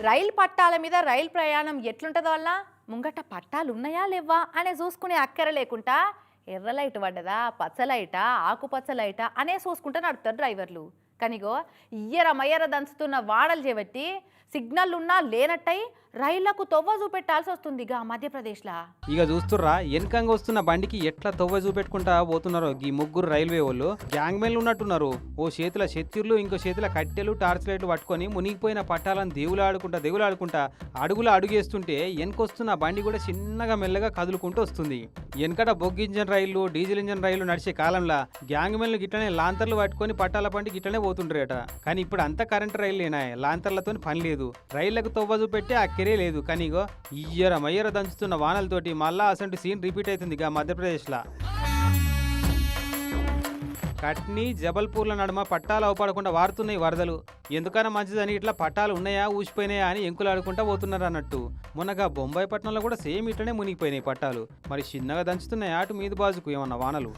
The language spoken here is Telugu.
రైలు పట్టాల మీద రైలు ప్రయాణం ఎట్లుంటుందో వల్ల? ముంగట పట్టాలు ఉన్నాయా లేవా అనే చూసుకునే అక్కర లేకుండా ఎర్ర లైట్ పడ్డదా? పచ్చ లైటా? ఆకుపచ్చ లైటా? అనే చూసుకుంటూ నడుపుతారు డ్రైవర్లు. కనిగో ఇయ్యర మయ్యర దంచుతున్న వాడలు చేపట్టి సిగ్నల్ ఉన్నా లేనట్టయి రైళ్ళకు తొవ్వ చూపెట్టాల్సి వస్తుంది ఇక మధ్యప్రదేశ్లా. ఇక చూస్తుర్రా వెనకంగా వస్తున్న బండికి ఎట్లా తొవ్వ చూపెట్టుకుంటా పోతున్నారో ఈ ముగ్గురు రైల్వే వాళ్ళు. గ్యాంగ్ మెన్లు ఉన్నట్టున్నారు. ఓ చేతుల శత్రులు ఇంకో చేతుల కట్టెలు టార్చ్ లైట్లు పట్టుకొని మునిగిపోయిన పట్టాలను దేవులు ఆడుకుంటా దేవులు ఆడుకుంటా అడుగులు అడుగేస్తుంటే వెనకొస్తున్న బండి కూడా చిన్నగా మెల్లగా కదులుకుంటూ వస్తుంది. వెనకట బొగ్గు ఇంజన్ రైళ్ళు డీజిల్ ఇంజన్ రైళ్ళు నడిచే కాలంలో గ్యాంగ్ మెన్లు గిట్లనే లాంతర్లు పట్టుకొని పట్టాల బండి గిట్లనే పోతుండ్రేట. కానీ ఇప్పుడు అంత కరెంట్ రైళ్ళేనా లాంతర్లతో పని లేదు. రైళ్ళకు తొవ్వజు పెట్టి అక్కరే లేదు. కానీ ఇగో ఇయ్యర మయ్యర దంచుతున్న వానలతోటి మళ్ళా అసంటి సీన్ రిపీట్ అవుతుంది ఇక మధ్యప్రదేశ్లో. కట్నీ జబల్పూర్ల నడుమ పట్టాలు అవపడకుండా వారుతున్నాయి వరదలు. ఎందుకన్నా మంచిదని ఇట్లా పట్టాలు ఉన్నాయా ఊసిపోయినాయా అని ఎంకులాడుకుంటా పోతున్నారు అన్నట్టు. మొన్నగా బొంబాయి పట్టణంలో కూడా సేమ్ ఇట్లనే మునిగిపోయినాయి పట్టాలు. మరి చిన్నగా దంచుతున్నాయి అటు మీద బాజుకు ఏమన్నా వానలు?